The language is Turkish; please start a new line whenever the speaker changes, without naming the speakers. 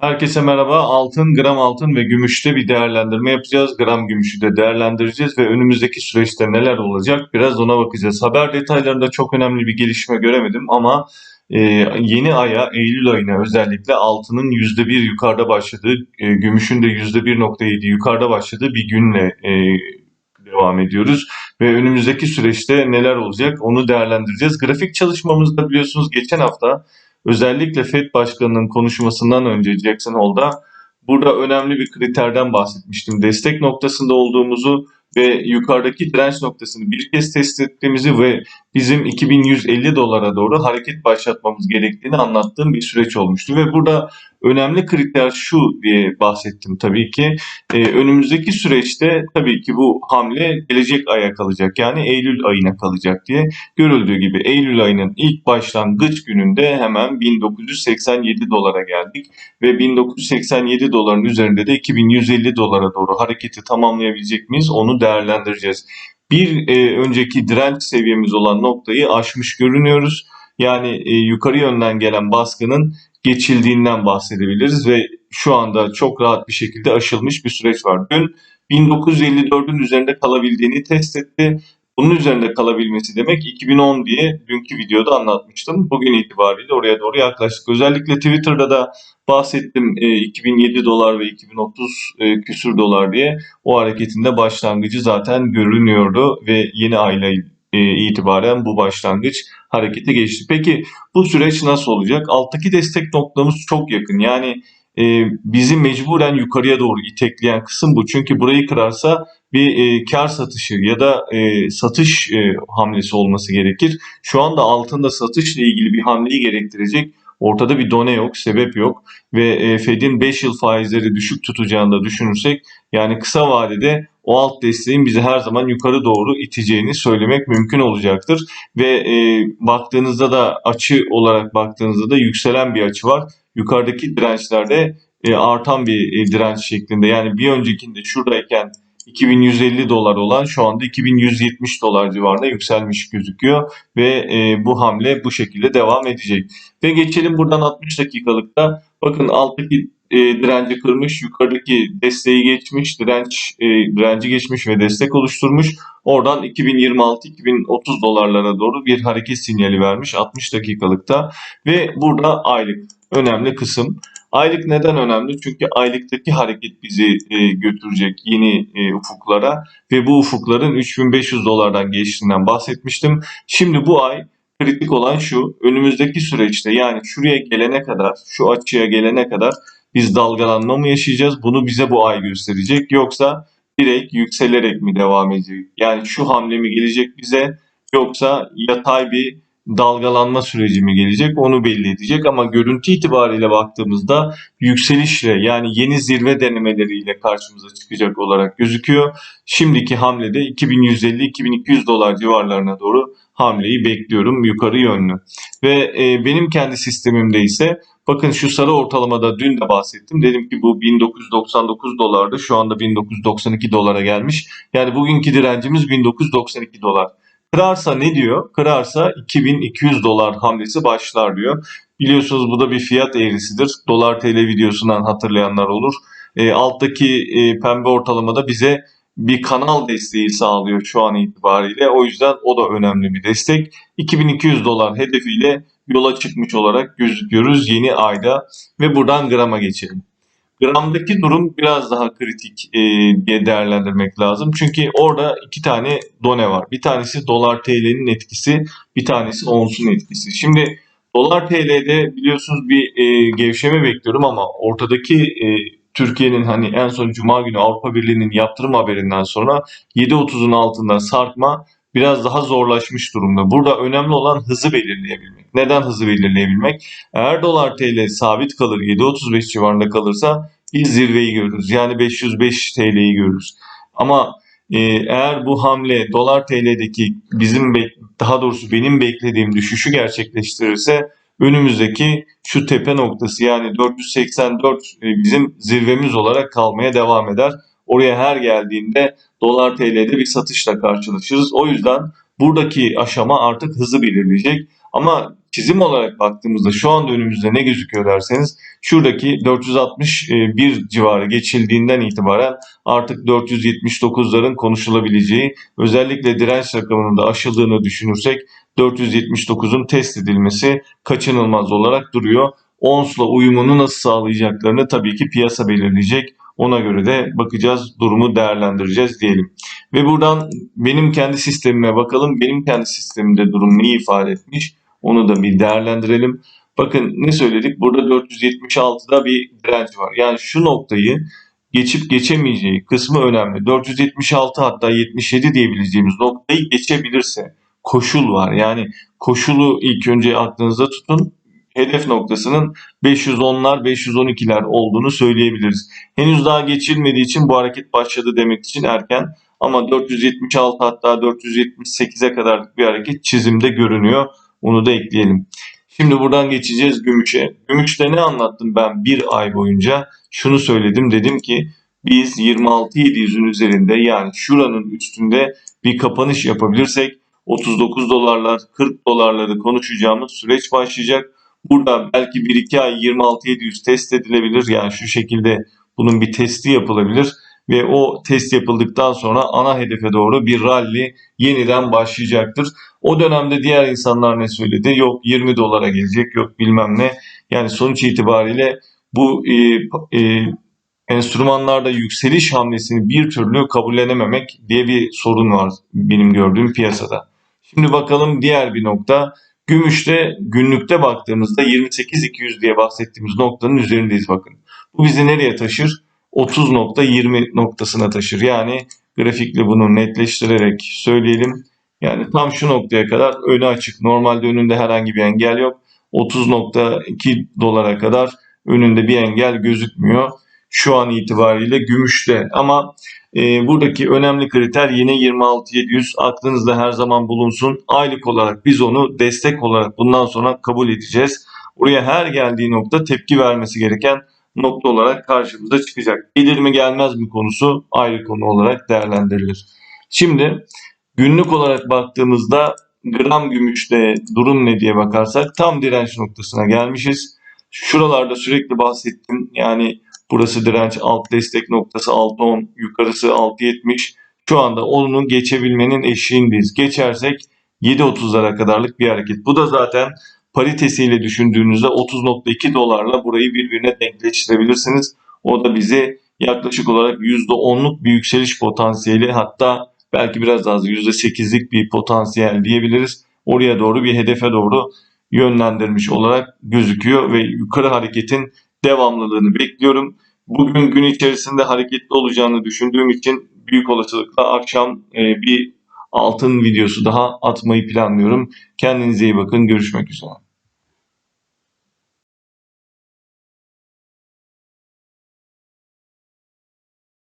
Herkese merhaba. Altın, gram altın ve gümüşte bir değerlendirme yapacağız. Gram gümüşü de değerlendireceğiz ve önümüzdeki süreçte neler olacak biraz ona bakacağız. Haber detaylarında çok önemli bir gelişme göremedim ama e, yeni aya, Eylül ayına özellikle altının %1 yukarıda başladığı, e, gümüşün de %1.7 yukarıda başladığı bir günle e, devam ediyoruz. Ve önümüzdeki süreçte neler olacak onu değerlendireceğiz. Grafik çalışmamızda biliyorsunuz geçen hafta özellikle FED Başkanı'nın konuşmasından önce Jackson Hole'da burada önemli bir kriterden bahsetmiştim. Destek noktasında olduğumuzu ve yukarıdaki direnç noktasını bir kez test ettiğimizi ve bizim 2150 dolara doğru hareket başlatmamız gerektiğini anlattığım bir süreç olmuştu. Ve burada önemli kriter şu diye bahsettim tabii ki. Ee, önümüzdeki süreçte tabii ki bu hamle gelecek aya kalacak. Yani Eylül ayına kalacak diye görüldüğü gibi Eylül ayının ilk başlangıç gününde hemen 1987 dolara geldik ve 1987 doların üzerinde de 2150 dolara doğru hareketi tamamlayabilecek miyiz onu değerlendireceğiz. Bir e, önceki direnç seviyemiz olan noktayı aşmış görünüyoruz. Yani e, yukarı yönden gelen baskının geçildiğinden bahsedebiliriz ve şu anda çok rahat bir şekilde aşılmış bir süreç var. Dün 1954'ün üzerinde kalabildiğini test etti. Bunun üzerinde kalabilmesi demek 2010 diye dünkü videoda anlatmıştım. Bugün itibariyle oraya doğru yaklaştık. Özellikle Twitter'da da bahsettim e, 2007 dolar ve 2030 e, küsür dolar diye. O hareketin de başlangıcı zaten görünüyordu ve yeni ayla e, itibaren bu başlangıç harekete geçti. Peki bu süreç nasıl olacak? Alttaki destek noktamız çok yakın. Yani e, bizi mecburen yukarıya doğru itekleyen kısım bu. Çünkü burayı kırarsa bir e, kar satışı ya da e, satış e, hamlesi olması gerekir. Şu anda altında satışla ilgili bir hamleyi gerektirecek ortada bir done yok, sebep yok ve e, Fed'in 5 yıl faizleri düşük tutacağını da düşünürsek yani kısa vadede o alt desteğin bizi her zaman yukarı doğru iteceğini söylemek mümkün olacaktır. Ve e, baktığınızda da açı olarak baktığınızda da yükselen bir açı var. Yukarıdaki dirençlerde e, artan bir e, direnç şeklinde. Yani bir öncekinde şuradayken 2150 dolar olan şu anda 2170 dolar civarında yükselmiş gözüküyor ve e, bu hamle bu şekilde devam edecek. Ve geçelim buradan 60 dakikalıkta bakın alttaki e, direnci kırmış, yukarıdaki desteği geçmiş, direnç e, direnci geçmiş ve destek oluşturmuş. Oradan 2026-2030 dolarlara doğru bir hareket sinyali vermiş 60 dakikalıkta ve burada aylık önemli kısım. Aylık neden önemli? Çünkü aylıktaki hareket bizi e, götürecek yeni e, ufuklara ve bu ufukların 3500 dolardan geçtiğinden bahsetmiştim. Şimdi bu ay kritik olan şu, önümüzdeki süreçte yani şuraya gelene kadar, şu açıya gelene kadar biz dalgalanma mı yaşayacağız? Bunu bize bu ay gösterecek. Yoksa direkt yükselerek mi devam edecek? Yani şu hamle mi gelecek bize yoksa yatay bir dalgalanma süreci mi gelecek onu belli edecek ama görüntü itibariyle baktığımızda yükselişle yani yeni zirve denemeleriyle karşımıza çıkacak olarak gözüküyor. Şimdiki hamlede 2150-2200 dolar civarlarına doğru hamleyi bekliyorum yukarı yönlü. Ve e, benim kendi sistemimde ise bakın şu sarı ortalamada dün de bahsettim. Dedim ki bu 1999 dolardı şu anda 1992 dolara gelmiş. Yani bugünkü direncimiz 1992 dolar. Kırarsa ne diyor? Kırarsa 2200 dolar hamlesi başlar diyor. Biliyorsunuz bu da bir fiyat eğrisidir. Dolar TL videosundan hatırlayanlar olur. E, alttaki e, pembe ortalamada bize bir kanal desteği sağlıyor şu an itibariyle. O yüzden o da önemli bir destek. 2200 dolar hedefiyle yola çıkmış olarak gözüküyoruz yeni ayda ve buradan grama geçelim. Gramdaki durum biraz daha kritik e, diye değerlendirmek lazım. Çünkü orada iki tane done var. Bir tanesi dolar TL'nin etkisi, bir tanesi onsun etkisi. Şimdi dolar TL'de biliyorsunuz bir e, gevşeme bekliyorum ama ortadaki e, Türkiye'nin hani en son Cuma günü Avrupa Birliği'nin yaptırım haberinden sonra 7.30'un altında sarkma biraz daha zorlaşmış durumda. Burada önemli olan hızı belirleyebilmek. Neden hızı belirleyebilmek? Eğer dolar TL sabit kalır 7.35 civarında kalırsa biz zirveyi görürüz. Yani 505 TL'yi görürüz. Ama e, eğer bu hamle dolar TL'deki bizim daha doğrusu benim beklediğim düşüşü gerçekleştirirse önümüzdeki şu tepe noktası yani 484 e, bizim zirvemiz olarak kalmaya devam eder. Oraya her geldiğinde dolar TL'de bir satışla karşılaşırız. O yüzden buradaki aşama artık hızı belirleyecek. Ama çizim olarak baktığımızda şu anda önümüzde ne gözüküyor derseniz şuradaki 461 civarı geçildiğinden itibaren artık 479'ların konuşulabileceği özellikle direnç rakamının da aşıldığını düşünürsek 479'un test edilmesi kaçınılmaz olarak duruyor. ONS'la uyumunu nasıl sağlayacaklarını tabii ki piyasa belirleyecek. Ona göre de bakacağız, durumu değerlendireceğiz diyelim. Ve buradan benim kendi sistemime bakalım. Benim kendi sistemimde durum neyi ifade etmiş? Onu da bir değerlendirelim. Bakın ne söyledik? Burada 476'da bir direnç var. Yani şu noktayı geçip geçemeyeceği kısmı önemli. 476 hatta 77 diyebileceğimiz noktayı geçebilirse koşul var. Yani koşulu ilk önce aklınızda tutun. Hedef noktasının 510'lar 512'ler olduğunu söyleyebiliriz. Henüz daha geçilmediği için bu hareket başladı demek için erken ama 476 hatta 478'e kadarlık bir hareket çizimde görünüyor. Onu da ekleyelim. Şimdi buradan geçeceğiz gümüşe. Gümüşte ne anlattım ben bir ay boyunca? Şunu söyledim dedim ki biz 26.700'ün üzerinde yani şuranın üstünde bir kapanış yapabilirsek 39 dolarlar 40 dolarları konuşacağımız süreç başlayacak. Burada belki 1-2 ay 26.700 test edilebilir. Yani şu şekilde bunun bir testi yapılabilir ve o test yapıldıktan sonra ana hedefe doğru bir rally yeniden başlayacaktır. O dönemde diğer insanlar ne söyledi? Yok 20 dolara gelecek, yok bilmem ne. Yani sonuç itibariyle bu e, e, enstrümanlarda yükseliş hamlesini bir türlü kabullenememek diye bir sorun var benim gördüğüm piyasada. Şimdi bakalım diğer bir nokta. Gümüşte günlükte baktığımızda 28.200 diye bahsettiğimiz noktanın üzerindeyiz bakın. Bu bizi nereye taşır? 30.20 noktasına taşır. Yani grafikle bunu netleştirerek söyleyelim. Yani tam şu noktaya kadar önü açık. Normalde önünde herhangi bir engel yok. 30.2 dolara kadar önünde bir engel gözükmüyor. Şu an itibariyle gümüşte ama e, buradaki önemli kriter yine 26.700 aklınızda her zaman bulunsun. Aylık olarak biz onu destek olarak bundan sonra kabul edeceğiz. Buraya her geldiği nokta tepki vermesi gereken nokta olarak karşımıza çıkacak. Gelir mi gelmez mi konusu ayrı konu olarak değerlendirilir. Şimdi günlük olarak baktığımızda gram gümüşte durum ne diye bakarsak tam direnç noktasına gelmişiz. Şuralarda sürekli bahsettim. Yani burası direnç alt destek noktası 6.10 yukarısı 6.70. Şu anda onu geçebilmenin eşiğindeyiz. Geçersek 7.30'lara kadarlık bir hareket. Bu da zaten paritesiyle düşündüğünüzde 30.2 dolarla burayı birbirine denkleştirebilirsiniz. O da bize yaklaşık olarak %10'luk bir yükseliş potansiyeli hatta belki biraz az %8'lik bir potansiyel diyebiliriz. Oraya doğru bir hedefe doğru yönlendirmiş olarak gözüküyor ve yukarı hareketin devamlılığını bekliyorum. Bugün gün içerisinde hareketli olacağını düşündüğüm için büyük olasılıkla akşam e, bir altın videosu daha atmayı planlıyorum. Kendinize iyi bakın. Görüşmek üzere.